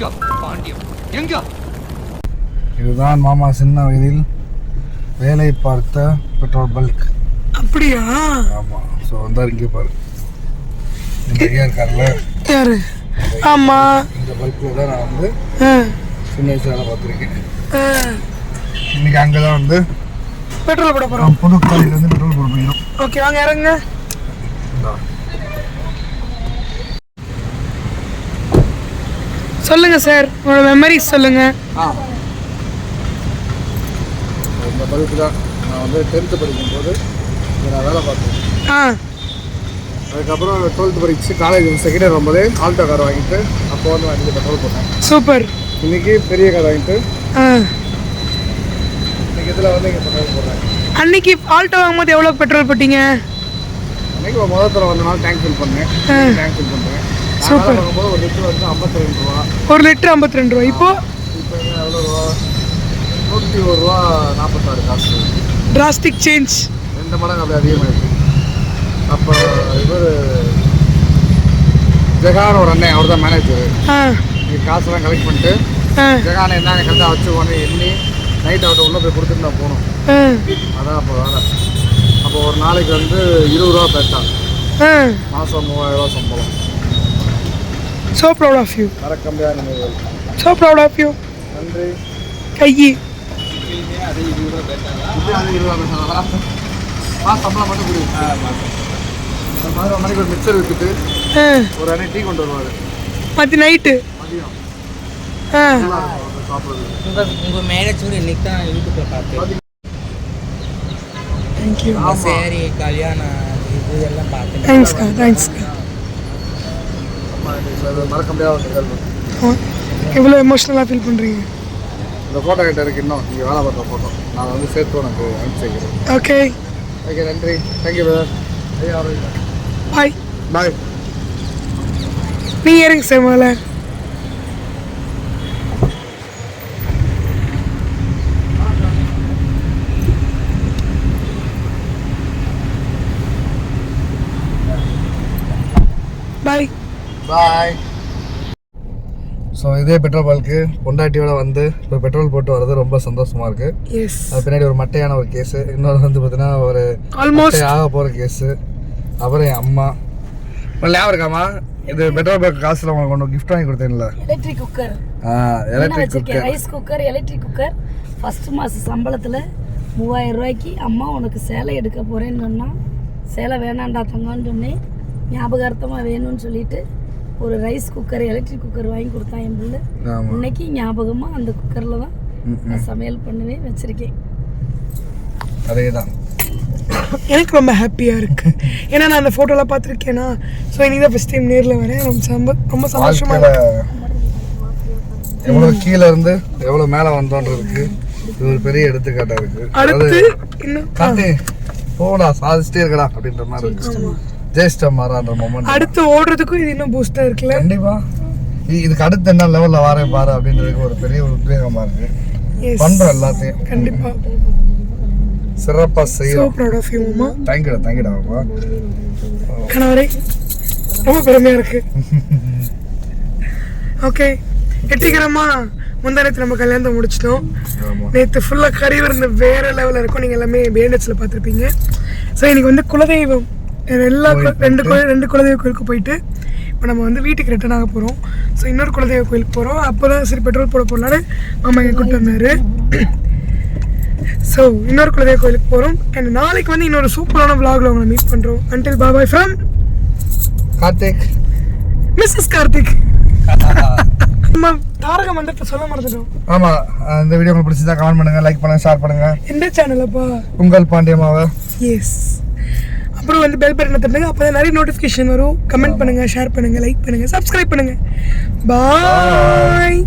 எங்க பாண்டியம் எங்க? இதுதான் மாமா சின்ன வயதில் வேலை பார்த்த பெட்ரோல் பல்க். அப்படியா? ஆமாம் ஸோ வந்தா இங்கே பாரு. ஐயா இருக்கார்ல யாரு? ஆமா. இந்த பல்கில் தான் நான் வந்து சின்ன வயசுல வேலை பார்த்துருக்கேன். ஆ. இன்னைக்கு அங்கே தான் வந்து பெட்ரோல் போட போறோம். நான் புது காலையில் வந்து பெட்ரோல் போட போயிடும் ஓகே வாங்க இறங்குங்க. சொல்லுங்க சார். உங்களோட மெமரிஸ் சொல்லுங்க. இந்த தான். நான் வந்து டென்த்து படிக்கும்போது நான் வேலை பார்த்தேன். ஆ. அதுக்கப்புறம் டுவெல்த்து படிச்சு காலேஜ் செகண்ட் இயர் வரும்போது ஆல்டோ கார் வாங்கிட்டு அப்போ வந்து வண்டியில் பெட்ரோல் போட்டேன். சூப்பர். இன்னைக்கு பெரிய கார் வாங்கிட்டு இன்னைக்கு இதில் வந்து இங்கே பெட்ரோல் போடுறேன் அன்னைக்கு ஆல்டோ வாங்கும்போது எவ்வளோ பெட்ரோல் போட்டீங்க? அன்னைக்கு முதல் தடவை வந்த நாள் டேங்க் ஃபில் பண்ணேன். டேங்க் ஃபில் பண்ணுறேன் பார்க்கும்போது ஒரு லிட்டர் வந்து ஐம்பத்தி ரெண்டு ரூபா. இப்போ? நூற்றி ஒரு ரூபா நாற்பத்தாறு காசு. டிராஸ்டிக் சேஞ்ச் ரெண்டு மடங்கு அப்படி அதிகமாகிடுச்சு அப்போ இவர் ஜெகான் ஒரு அண்ணன் அவர் தான் மேனேஜர் நீங்கள் காசெல்லாம் கலெக்ட் பண்ணிட்டு ஜெகானை என்ன கரெக்டாக வச்சுக்கோன்னு எண்ணி நைட் அவர்கிட்ட உள்ளே போய் கொடுத்துட்டு நான் போகணும். ஆ. அதான் அப்போ வேலை. அப்போ ஒரு நாளைக்கு வந்து இருபது ரூபா பேட்டா. மாதம் மூவாயிரம் ரூபா சம்பளம். ஸோ ப்ரௌட் ஆஃப் யூ மறக்க முடியாத நினைவுகள் ஸோ ப்ரௌட் ஆஃப் யூ நன்றி. வருவார். மத்தி நைட்டு. உங்க மேரேஜ் கூட இன்னைக்கு தான் யூடியூப்ல பார்த்தேன் தேங்க்யூ சேரி கல்யாணம் இது எல்லாம் பார்த்தேன் தேங்க்ஸ்க்கா தேங்க்ஸ்க்கா மறக்க முடியாத ஒரு நிகழ்வு. எவ்வளோ எமோஷ்னலாக ஃபீல் பண்ணுறீங்க இந்த ஃபோட்டோ கிட்ட இருக்கு இன்னும். நீங்கள் வேலை பார்த்த ஃபோட்டோ நான் வந்து சேர்த்து உனக்கு அனுப்பிச்சு வைக்கிறேன் ஓகே ஓகே நன்றி. Thank you brother bye bye நீங்கள் இருங்க சார் முதல்ல. பாய் பாய் ஸோ இதே பெட்ரோல் பல்க்கு பொண்டாட்டியோட வந்து இப்போ பெட்ரோல் போட்டு வர்றது ரொம்ப சந்தோஷமா இருக்கு. எஸ் அது பின்னாடி ஒரு மட்டையான ஒரு கேஸு இன்னொரு வந்து பார்த்தீங்கன்னா ஒரு ஆல்மோஸ்ட் ஆக போகிற கேஸு அப்புறம் என் அம்மா. ஞாபகம் இருக்காமா இது பெட்ரோல் பல்க் காசுல உங்களுக்கு ஒன்று கிஃப்ட் வாங்கி கொடுத்தேன்ல. Electric cooker ah electric cooker rice cooker electric cooker first மாச சம்பளத்துல மூவாயிரம் ரூபாய்க்கு அம்மா உனக்கு சேலை எடுக்க போறேன்னு சொன்னா சேலை வேணாண்டா தங்கன்னு சொன்னேன். ஞாபகார்த்தமா வேணும்னு சொல்லிட்டு ஒரு ரைஸ் குக்கர் எலக்ட்ரிக் குக்கர் வாங்கி கொடுத்தான் என் பிள்ளை இன்னைக்கு ஞாபகமா அந்த குக்கர்ல தான் நான் சமையல் பண்ணுவேன் வச்சிருக்கேன். அதே தான் எனக்கு ரொம்ப ஹாப்பியாக இருக்கு. ஏன்னா நான் அந்த ஃபோட்டோலாம் பார்த்துருக்கேனா? ஸோ இன்னைக்கு தான் ஃபஸ்ட் டைம் நேரில் வரேன். ரொம்ப சம்ப ரொம்ப சந்தோஷமா வாழ்க்கையில இருக்கு. எவ்வளவு கீழ இருந்து எவ்வளவு மேல வந்தோன்றதுக்கு இது ஒரு பெரிய எடுத்துக்காட்டா இருக்கு. அடுத்து போடா சாதிச்சிட்டே இருக்கடா அப்படின்ற மாதிரி இருக்கு. ஜெயிச்சிட்ட மாறான்ற மொமெண்ட் அடுத்து ஓடுறதுக்கும் இது இன்னும் பூஸ்டாக இருக்குல்ல? கண்டிப்பா. இதுக்கு அடுத்து என்ன லெவல்ல வரேன் பாரு அப்படின்றதுக்கு ஒரு பெரிய ஒரு உத்வேகமா இருக்கு. பண்றோம் எல்லாத்தையும். கண்டிப்பாக சிறப்பா செய்யறோம் ப்ரௌட் ஆஃப் யூ அம்மா தேங்க்யூடா தேங்க்யூடா அப்பா கணவரே ரொம்ப பெருமையாக இருக்கு. ஓகே வெற்றிகரமா முந்தானத்து நம்ம கல்யாணத்தை முடிச்சிட்டோம். நேற்று ஃபுல்லாக கறி விருந்து வேற லெவலில் இருக்கும். நீங்கள் எல்லாமே பேண்டட்ஸில் பார்த்துருப்பீங்க. ஸோ இன்னைக்கு வந்து குலதெய்வம். எல்லா ரெண்டு கோயில் ரெண்டு குலதெய்வ கோயிலுக்கு போயிட்டு இப்போ நம்ம வந்து வீட்டுக்கு ரிட்டர்ன் ஆக போகிறோம் ஸோ இன்னொரு குலதெய்வ கோயிலுக்கு போகிறோம் அப்போ தான் சரி பெட்ரோல் போட போடலான்னு மாமா எங்கள் கூப்பிட்டு வந்தாரு. ஸோ இன்னொரு குலதெய்வ கோயிலுக்கு போகிறோம் அண்ட் நாளைக்கு வந்து இன்னொரு சூப்பரான vlogல உங்களை மீட் பண்ணுறோம் until bye bye from Karthik. Mrs Karthik. நம்ம தாரக மந்திரத்தை சொல்ல மறந்துட்டோம். ஆமா இந்த வீடியோ உங்களுக்கு பிடிச்சதா கமெண்ட் பண்ணுங்க லைக் பண்ணுங்க ஷேர் பண்ணுங்க. எந்த சேனலப்பா உங்கள் பாண்டியமாவை எஸ் அப்புறம் வந்து பெல் பட்டனை தட்டுங்க அப்போ தான் நிறைய நோட்டிஃபிகேஷன் வரும். கமெண்ட் பண்ணுங்க ஷேர் பண்ணுங்க லைக் பண்ணுங்கள் சப்ஸ்கிரைப் பண்ணுங்கள் பாய்